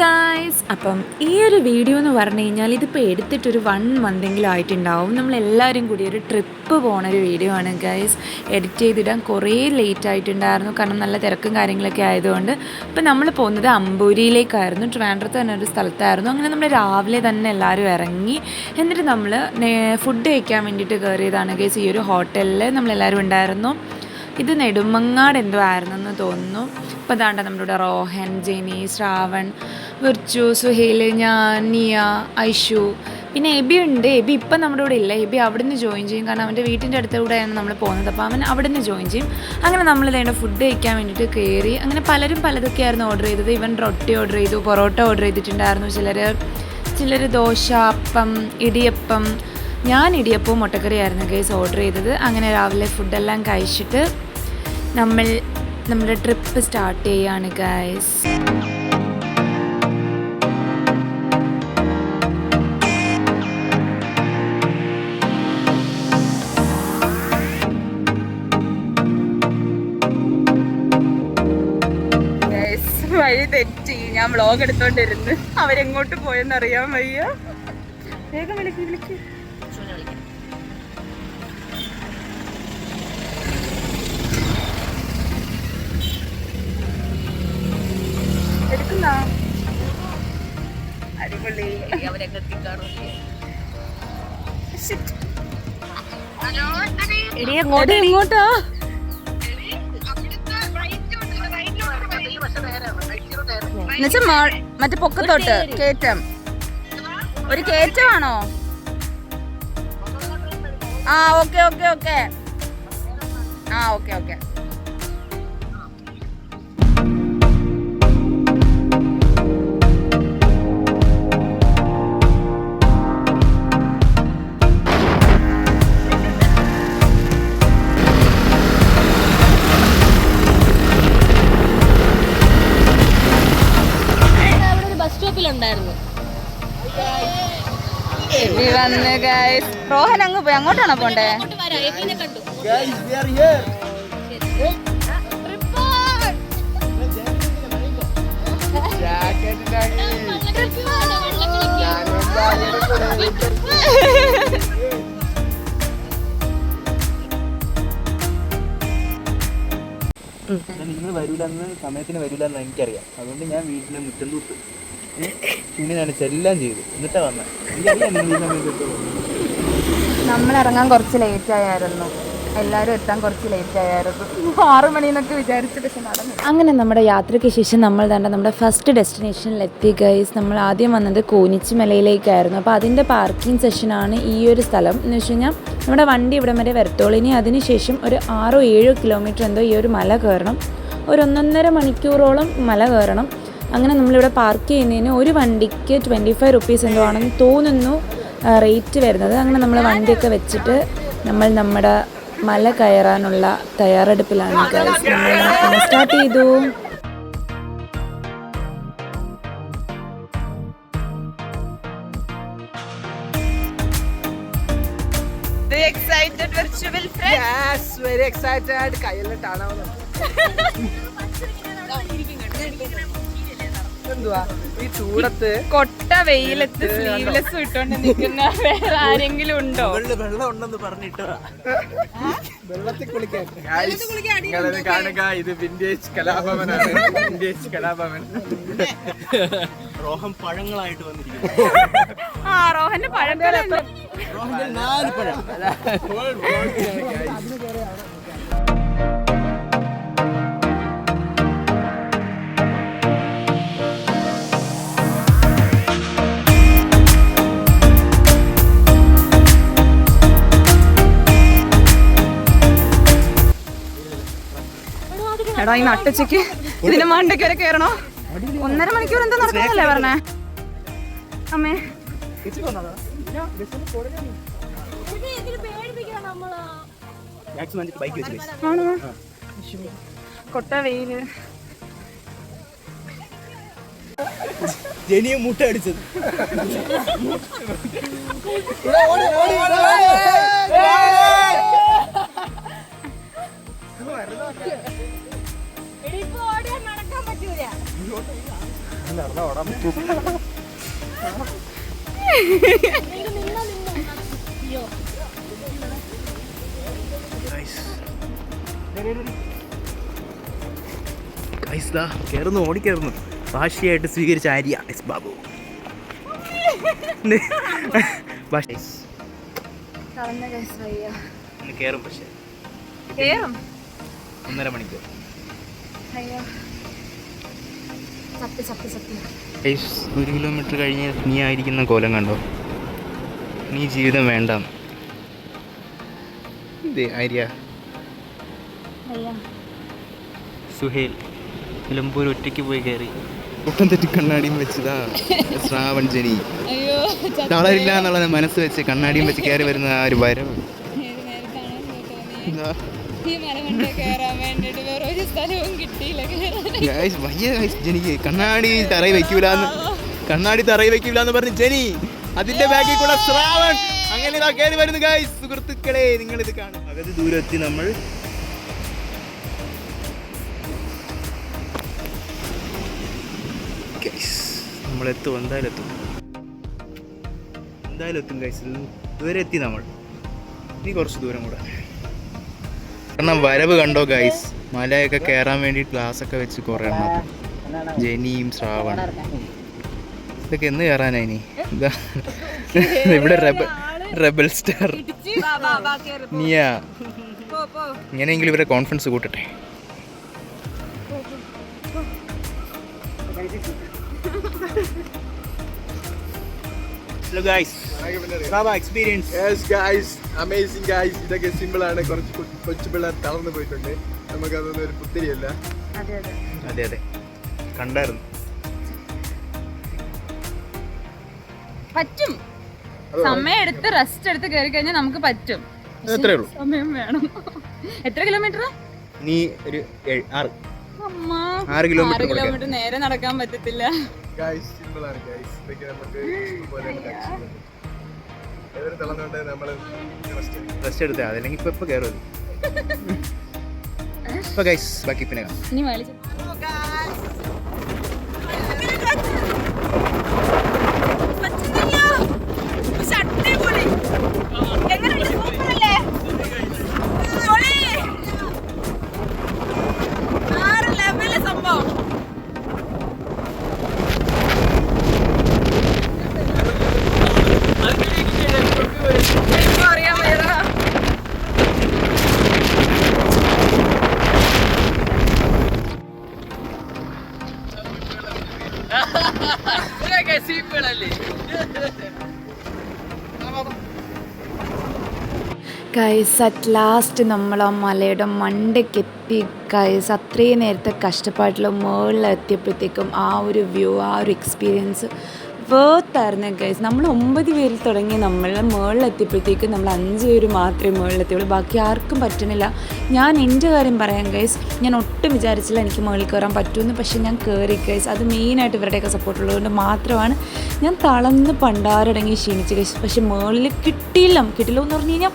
Guys അപ്പം ഈ ഒരു വീഡിയോ എന്ന് പറഞ്ഞു കഴിഞ്ഞാൽ ഇതിപ്പോൾ എടുത്തിട്ടൊരു വൺ മന്തെങ്കിലും ആയിട്ടുണ്ടാവും. നമ്മളെല്ലാവരും കൂടി ഒരു ട്രിപ്പ് പോണ ഒരു വീഡിയോ ആണ് ഗായ്സ് എഡിറ്റ് ചെയ്തിടാൻ കുറേ ലേറ്റ് ആയിട്ടുണ്ടായിരുന്നു. കാരണം നല്ല തിരക്കും കാര്യങ്ങളൊക്കെ ആയതുകൊണ്ട്. ഇപ്പം നമ്മൾ പോകുന്നത് അമ്പൂരിയിലേക്കായിരുന്നു. ട്രിവാൻഡ്രത്ത് തന്നെ ഒരു സ്ഥലത്തായിരുന്നു. അങ്ങനെ നമ്മൾ രാവിലെ തന്നെ എല്ലാവരും ഇറങ്ങി. എന്നിട്ട് നമ്മൾ ഫുഡ് കഴിക്കാൻ വേണ്ടിയിട്ട് കയറിയതാണ് ഗൈസ് ഈ ഒരു ഹോട്ടലിൽ നമ്മളെല്ലാവരും ഉണ്ടായിരുന്നു. ഇത് നെടുമങ്ങാട് എന്തോ ആയിരുന്നു എന്ന് തോന്നുന്നു. ഇപ്പോൾ താണ്ട നമ്മളുടെ റോഹൻ ജെനി ശ്രാവൺ വിർച്ചു സുഹേൽ ഞാൻ നിയ ഐഷു. പിന്നെ എബി ഉണ്ട്. എബി ഇപ്പം നമ്മുടെ കൂടെ ഇല്ല. എബി അവിടെ നിന്ന് ജോയിൻ ചെയ്യും. കാരണം അവന്റെ വീട്ടിന്റെ അടുത്ത കൂടെയാണ് നമ്മൾ പോകുന്നത്. അപ്പോൾ അവൻ അവിടെ നിന്ന് ജോയിൻ ചെയ്യും. അങ്ങനെ നമ്മൾ ഇതേണ്ട ഫുഡ് കഴിക്കാൻ വേണ്ടിയിട്ട് കയറി. അങ്ങനെ പലരും പലതൊക്കെയായിരുന്നു ഓർഡർ ചെയ്തത്. ഇവൻ റൊട്ടി ഓർഡർ ചെയ്തു പൊറോട്ട ഓർഡർ ചെയ്തിട്ടുണ്ടായിരുന്നു ചിലർ ചിലർ ദോശ അപ്പം ഇടിയപ്പം ഞാൻ ഇടിയപ്പവും മുട്ടക്കറിയായിരുന്നു ഗൈസ് ഓർഡർ ചെയ്തത്. അങ്ങനെ രാവിലെ ഫുഡെല്ലാം കഴിച്ചിട്ട് നമ്മൾ നമ്മുടെ ട്രിപ്പ് സ്റ്റാർട്ട് ചെയ്യാണ് ഗൈസ് വഴി തെറ്റി. ഞാൻ വ്ളോഗ് എടുത്തോണ്ടിരുന്ന്. അവരെങ്ങോട്ട് പോയെന്ന് അറിയാൻ വയ്യ. വേഗം വിളിക്ക് വിളിക്ക്. Shit. എടി, എങ്ങോട്ടാ എന്നുവെച്ചാ മോ- മറ്റേ പൊക്കത്തോട്ട് കേറ്റം ഒരു കേറ്റമാണോ ആ ഓക്കെ ഓക്കെ ഓക്കെ. ആ ഓക്കെ ഓക്കെ. എബി വന്ന് ഗൈസ് റോഹൻ അങ്ങ് പോയി. അങ്ങോട്ടാണോ പോണ്ടേ? നിങ്ങൾ വരൂലെന്ന് സമയത്തിന് വരൂലെന്ന് എനിക്കറിയാം. അതുകൊണ്ട് ഞാൻ വീട്ടിലെ മുറ്റം തൂത്ത്. തുണി നനച്ച് എല്ലാം ചെയ്തു എന്നിട്ടാ എത്തുമെന്ന്. നമ്മൾ ഇറങ്ങാൻ കുറച്ച് ലേറ്റ് ആയായിരുന്നു. എല്ലാവരും എത്താൻ കുറച്ച് ലേറ്റ് ആയായിരുന്നു. ആറു മണിന്നൊക്കെ വിചാരിച്ചു പക്ഷെ നടന്നു അങ്ങനെ നമ്മുടെ യാത്രയ്ക്ക് ശേഷം നമ്മൾ തന്നെ നമ്മുടെ ഫസ്റ്റ് ഡെസ്റ്റിനേഷനിൽ എത്തി ഗൈസ് നമ്മൾ ആദ്യം വന്നത് കോനിച്ചുമലയിലേക്കായിരുന്നു. അപ്പോൾ അതിന്റെ പാർക്കിംഗ് സെഷനാണ് ഈ ഒരു സ്ഥലം. എന്ന് വെച്ച് കഴിഞ്ഞാൽ നമ്മുടെ വണ്ടി ഇവിടം വരെ വരത്തോളൂ. ഇനി അതിനുശേഷം ഒരു ആറോ ഏഴോ കിലോമീറ്റർ എന്തോ ഈ ഒരു മല കയറണം. ഒരു ഒന്നൊന്നര മണിക്കൂറോളം മല കയറണം. അങ്ങനെ നമ്മളിവിടെ പാർക്ക് ചെയ്യുന്നതിന് ഒരു വണ്ടിക്ക് ട്വന്റി ഫൈവ് റുപ്പീസ് എന്തോ ആണെന്ന് തോന്നുന്നു റേറ്റ് വരുന്നത്. അങ്ങനെ നമ്മൾ വണ്ടിയൊക്കെ വെച്ചിട്ട് നമ്മൾ നമ്മുടെ മല കയറാനുള്ള തയ്യാറെടുപ്പിലാണ് നമ്മൾ സ്റ്റാർട്ട് ചെയ്തു. എക്സൈറ്റഡ് വിർച്വൽ എന്തുവാ ഈ ചൂടത്ത് കൊട്ട വെയിലത്ത് സ്ലീവ്ലെസ് ഇട്ടോണ്ട് നിൽക്കുന്ന വേറെ ആരെങ്കിലും ഉണ്ടോ? വെള്ളം വെള്ളം ഉണ്ടെന്ന് പറഞ്ഞിട്ടോ വെള്ളത്തിൽ കുളിക്കാൻ. കാണുക ഇത് വിന്റേജ് കലാഭവനാണ്. വിന്റേജ് കലാഭവൻ. റോഹൻ പഴങ്ങളായിട്ട് വന്നിരിക്കുന്നു. ആ റോഹന്റെ പഴം റോഹന്റെ നാല് പഴം. എടാ ഈ നട്ടുച്ചയ്ക്ക് ഇതിന് മണ്ടയ്ക്ക് വരെ കയറണോ ഒന്നര മണിക്കൂർ എന്താ നടക്കുന്നല്ലേ പറഞ്ഞേ? അമ്മേ. കൊട്ട വെയിൽ. ജനിയെ മുട്ട അടിച്ചത്. ഓടി. കയറുന്നു ഓടിക്കയറുന്നു ഭാഷയായിട്ട് സ്വീകരിച്ച ആര്യ എസ് ബാബു. ഭാഷ കയറും പക്ഷേ. ഒന്നര മണിക്കൂർ. ഒരു കിലോമീറ്റർ കഴിഞ്ഞ് നീ ആയിരിക്കുന്ന കോലം കണ്ടോ? നീ ജീവിതം വേണ്ട ആര്യ. സുഹേൽ നിലമ്പൂർ ഒറ്റയ്ക്ക് പോയി കയറി. ഒട്ടും തെറ്റി കണ്ണാടിയും വെച്ചതാ. ശ്രാവൺ ജനി. തളരില്ല എന്നുള്ള മനസ്സ് വെച്ച് കണ്ണാടിയും വെച്ച് കയറി വരുന്ന ആ ഒരു വരവ് ഇതാ. ഈ മലമണ്ട കയറാൻ വേണ്ടിട്ട് വേറെ ഒരു സ്ഥലവും കിട്ടിയില്ല കേറാൻ Guys, വയ്യ guys, ജനിക്ക് കണ്ണാടി തറയിൽ വെക്കൂലെന്ന്. കണ്ണാടി തറയിൽ വെക്കൂലെന്ന് പറഞ്ഞ് ജനി അതിന്റെ ബാക്കിൽ കൂടെ ശ്രാവൺ. അങ്ങനെ ഇതാ കയറി വരുന്നു ഗൈസ് സുഹൃത്തുക്കളെ നിങ്ങൾ ഇത് കാണും. അകത്ത് ദൂരെത്തി നമ്മൾ നമ്മൾ എത്തും എന്തായാലും എത്തും. എന്തായാലും എത്തും ഗൈസ് ഇതുവരെ എത്തി നമ്മൾ. ഇനി കുറച്ച് ദൂരം കൂടെ. കാരണം വരവ് കണ്ടോ ഗൈസ് മലയൊക്കെ കയറാൻ വേണ്ടി ഗ്ലാസ് ഒക്കെ വെച്ച് കുറേ എണ്ണം ജനിയും ശ്രാവൺ ഇതൊക്കെ എന്ന് കയറാനാ ഇനി? ഇതാ. ഇവിടെ റെബൽ റെബൽ സ്റ്റാർ. നിയ ഇങ്ങനെയെങ്കിലും ഇവരെ confidence കൂട്ടട്ടെ. Hello guys experience yes guys amazing guys ഇതൊക്കെ സിമ്പിൾ ആണ്. കുറച്ച് കൊച്ചു പിള്ളേർ തളർന്നു പോയിട്ടുണ്ട്. നമുക്ക് അതൊന്നും ഒരു പുത്തിരിയല്ല. അതെ അതെ. കണ്ടായിരുന്നു. പറ്റും. സമയം എടുത്ത് റെസ്റ്റ് എടുത്ത് കയറി കഴിഞ്ഞാൽ നമുക്ക് പറ്റും. എത്രയേ ഉള്ളൂ. സമയം വേണം. എത്ര കിലോമീറ്റർ നീ ഒരു ആറ്. അമ്മ. ആറ് കിലോമീറ്റർ നേരെ നടക്കാൻ പറ്റത്തില്ല. ഗായ്സ് സിമ്പിൾ ആണ് ഗായ്സ് ഇതൊക്കെ നമുക്ക് നമ്മൾ റെസ്റ്റ് എടുത്താൽ അതല്ലെങ്കിൽ ഇപ്പൊ ഇപ്പൊ കയറുമല്ലോ ഇപ്പൊ ഗൈസ് ബാക്കി പിന്നെ കാണാം. ഇനി മേളിച്ച് ഗൈസ് അറ്റ് ലാസ്റ്റ് നമ്മൾ ആ മലയുടെ മണ്ടയ്ക്കെത്തി. കൈസ് അത്രയും നേരത്തെ കഷ്ടപ്പാട്ടിൽ മുകളിലെത്തിയപ്പോഴത്തേക്കും ആ ഒരു വ്യൂ ആ ഒരു എക്സ്പീരിയൻസ് വേർത്തായിരുന്നു ഗൈസ് നമ്മൾ ഒമ്പത് പേരിൽ തുടങ്ങി നമ്മൾ മുകളിലെത്തിയപ്പോഴത്തേക്കും നമ്മൾ അഞ്ച് പേര് മാത്രമേ മുകളിലെത്തിയുള്ളൂ. ബാക്കി ആർക്കും പറ്റുന്നില്ല. ഞാൻ എന്റെ കാര്യം പറയാം ഗൈസ് ഞാൻ ഒട്ടും വിചാരിച്ചില്ല എനിക്ക് മുകളിൽ കയറാൻ പറ്റുമെന്ന് പക്ഷേ ഞാൻ കയറി ഗൈസ് അത് മെയിനായിട്ട് ഇവരുടെയൊക്കെ സപ്പോർട്ട് ഉള്ളതുകൊണ്ട് മാത്രമാണ് ഞാൻ തളർന്ന് പണ്ടാരടങ്ങി ക്ഷീണിച്ച് ഗൈസ് പക്ഷേ മുകളിൽ കിട്ടിയില്ല. കിട്ടില്ല എന്ന് പറഞ്ഞു കഴിഞ്ഞാൽ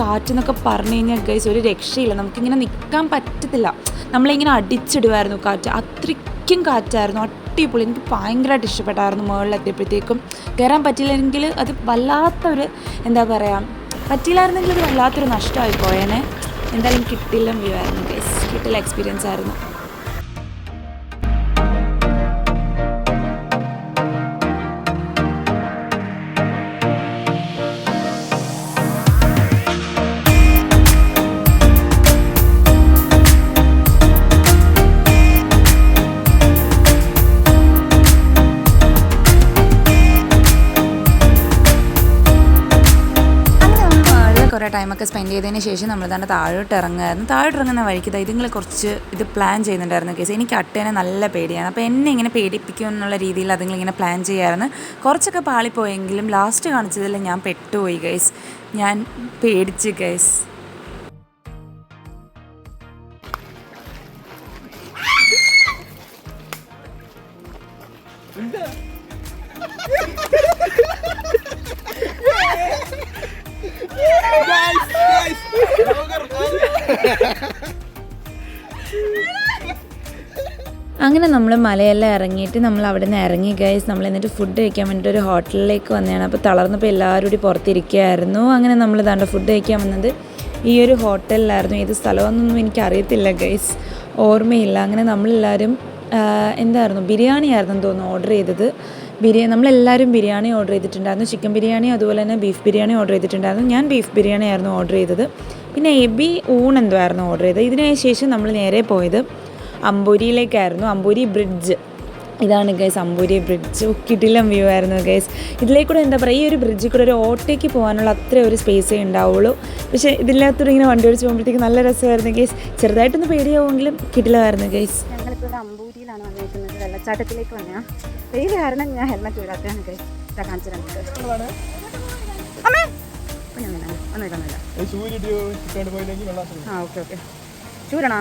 കാറ്റെന്നൊക്കെ പറഞ്ഞു കഴിഞ്ഞാൽ ഗൈസ് ഒരു രക്ഷയില്ല. നമുക്കിങ്ങനെ നിൽക്കാൻ പറ്റത്തില്ല. നമ്മളിങ്ങനെ അടിച്ചിടുമായിരുന്നു കാറ്റ്. അത്രയ്ക്കും കാറ്റായിരുന്നു. അടിപൊളി. എനിക്ക് ഭയങ്കരമായിട്ട് ഇഷ്ടപ്പെട്ടായിരുന്നു മുകളിലെത്തിയപ്പോഴത്തേക്കും കയറാൻ പറ്റിയില്ലെങ്കിൽ അത് വല്ലാത്തൊരു എന്താ പറയുക പറ്റിയില്ലായിരുന്നെങ്കിൽ അത് വല്ലാത്തൊരു നഷ്ടമായി പോയേനെ. എന്തായാലും കിട്ടില്ല വ്യൂ ആയിരുന്നു കിട്ടില്ല എക്സ്പീരിയൻസ് ആയിരുന്നു. കുറേ ടൈമൊക്കെ സ്പെൻഡ് ചെയ്തതിന് ശേഷം നമ്മൾ തന്നെ താഴോട്ട് ഇറങ്ങുമായിരുന്നു താഴോട്ട് ഇറങ്ങുന്ന വഴിക്ക് ഇതാ ഇതുങ്ങൾ കുറച്ച് ഇത് പ്ലാൻ ചെയ്യുന്നുണ്ടായിരുന്നു കേസ്. എനിക്ക് അട്ടേനെ നല്ല പേടിയാണ്. അപ്പോൾ എന്നെ ഇങ്ങനെ പേടിപ്പിക്കും എന്നുള്ള രീതിയിൽ അതുങ്ങളിങ്ങനെ പ്ലാൻ ചെയ്യായിരുന്നു. കുറച്ചൊക്കെ പാളിപ്പോയെങ്കിലും ലാസ്റ്റ് കാണിച്ചതിൽ ഞാൻ പെട്ടുപോയി ഗൈസ് ഞാൻ പേടിച്ച് ഗൈസ് Yeah. അങ്ങനെ നമ്മൾ മലയെല്ലാം ഇറങ്ങിയിട്ട് നമ്മൾ അവിടെ നിന്ന് ഇറങ്ങി ഗൈസ് നമ്മൾ എന്നിട്ട് ഫുഡ് കഴിക്കാൻ വേണ്ടിയിട്ട് ഒരു ഹോട്ടലിലേക്ക് വന്നതാണ്. അപ്പോൾ തളർന്നപ്പോൾ എല്ലാവരും കൂടി പുറത്തിരിക്കുകയായിരുന്നു. അങ്ങനെ നമ്മൾ ഇതാണ്ട് ഫുഡ് കഴിക്കാൻ വന്നത് ഈ ഒരു ഹോട്ടലിലായിരുന്നു. ഏത് സ്ഥലമെന്നൊന്നും എനിക്ക് അറിയത്തില്ല ഗൈസ് ഓർമ്മയില്ല. അങ്ങനെ നമ്മളെല്ലാവരും എന്തായിരുന്നു? ബിരിയാണി ആയിരുന്നു തോന്നുന്നു ഓർഡർ ചെയ്തത്. ബിരിയാണി നമ്മളെല്ലാവരും ബിരിയാണി ഓർഡർ ചെയ്തിട്ടുണ്ടായിരുന്നു. ചിക്കൻ ബിരിയാണി അതുപോലെ തന്നെ ബീഫ് ബിരിയാണി ഓർഡർ ചെയ്തിട്ടുണ്ടായിരുന്നു. ഞാൻ ബീഫ് ബിരിയാണി ആയിരുന്നു ഓർഡർ ചെയ്തത്. പിന്നെ എബി ആയിരുന്നു ഓർഡർ ചെയ്തത്? ഇതിന് ശേഷം നമ്മൾ നേരെ പോയത് അമ്പൂരിയിലേക്കായിരുന്നു. അമ്പൂരി ബ്രിഡ്ജ് ഇതാണ് ഗൈസ് അമ്പൂരി ബ്രിഡ്ജ് കിടിലം വ്യൂ ആയിരുന്നു ഗൈസ് ഇതിലേക്കൂടെ എന്താ പറയുക ഈ ഒരു ബ്രിഡ്ജിൽ കൂടെ ഒരു ഓട്ടോയ്ക്ക് പോകാനുള്ള അത്ര ഒരു സ്പേസേ ഉണ്ടാവുള്ളൂ. പക്ഷേ ഇതില്ലാത്തൂടെ ഇങ്ങനെ വണ്ടി ഓടിച്ച് പോകുമ്പോഴത്തേക്ക് നല്ല രസമായിരുന്നു ഗൈസ് ചെറുതായിട്ടൊന്ന് പേടിയാവുമെങ്കിലും കിടിലമായിരുന്നു ഗൈസ് ഞങ്ങളിപ്പോൾ അമ്പൂരിയിലാണ് വന്നിരിക്കുന്നത്. വെള്ളച്ചാട്ടത്തിലേക്ക് വന്നാൽ വെയിൽ കാരണം ഞാൻ ഹെൽമെറ്റ് വിടാത്തതാണ് ഗൈസ് കാണിച്ചു നമുക്ക് ഒന്നുമില്ല. ഒന്നുമില്ല വെള്ളം ആ ഓക്കെ ഓക്കെ. ചൂരണോ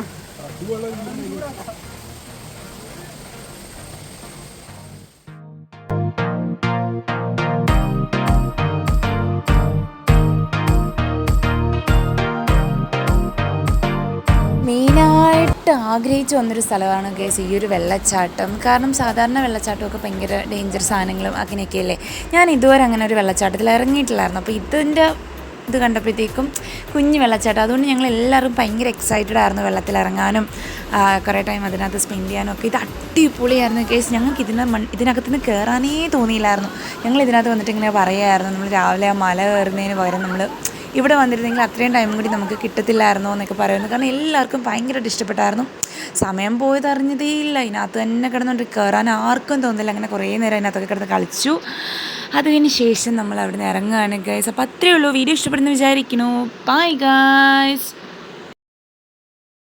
മെയിനായിട്ട് ആഗ്രഹിച്ചു വന്നൊരു സ്ഥലമാണ് കേസ് ഈ ഒരു വെള്ളച്ചാട്ടം. കാരണം സാധാരണ വെള്ളച്ചാട്ടമൊക്കെ ഭയങ്കര ഡേഞ്ചർ സാധനങ്ങളും അങ്ങനെയൊക്കെ അല്ലേ ഞാൻ ഇതുവരെ അങ്ങനെ ഒരു വെള്ളച്ചാട്ടത്തിൽ ഇറങ്ങിയിട്ടില്ലായിരുന്നു. അപ്പോൾ ഇതിന്റെ ഇത് കണ്ടപ്പോഴത്തേക്കും കുഞ്ഞ് വെള്ളച്ചാട്ടം. അതുകൊണ്ട് ഞങ്ങൾ എല്ലാവരും ഭയങ്കര എക്സൈറ്റഡ് ആയിരുന്നു വെള്ളത്തിൽ ഇറങ്ങാനും കുറേ ടൈം അതിനകത്ത് സ്പെൻഡ് ചെയ്യാനും ഒക്കെ. ഇത് അടിപൊളിയായിരുന്നു കേസ് ഞങ്ങൾക്ക് ഇതിന് ഇതിനകത്ത് നിന്ന് കയറാനേ തോന്നിയില്ലായിരുന്നു. ഞങ്ങൾ ഇതിനകത്ത് വന്നിട്ട് ഇങ്ങനെ പറയുമായിരുന്നു നമ്മൾ രാവിലെ ആ മല കയറുന്നതിന് പകരം നമ്മൾ ഇവിടെ വന്നിരുന്നെങ്കിൽ അത്രയും ടൈം കൂടി നമുക്ക് കിട്ടത്തില്ലായിരുന്നോ എന്നൊക്കെ പറയുന്നു. കാരണം എല്ലാവർക്കും ഭയങ്കരമായിട്ട് ഇഷ്ടപ്പെട്ടായിരുന്നു. സമയം പോയത് അറിഞ്ഞതേ ഇല്ല ഇതിനകത്ത് തന്നെ കിടന്നുകൊണ്ട് കയറാൻ ആർക്കും തോന്നില്ല. അങ്ങനെ കുറേ നേരം അതിനകത്തൊക്കെ കിടന്ന് കളിച്ചു. അതിന് ശേഷം നമ്മൾ അവിടെ നിന്ന് ഇറങ്ങുകയാണ് ഗൈസ് അപ്പോൾ അത്രയേ ഉള്ളൂ. വീഡിയോ ഇഷ്ടപ്പെടുന്നു വിചാരിക്കുന്നു. Bye guys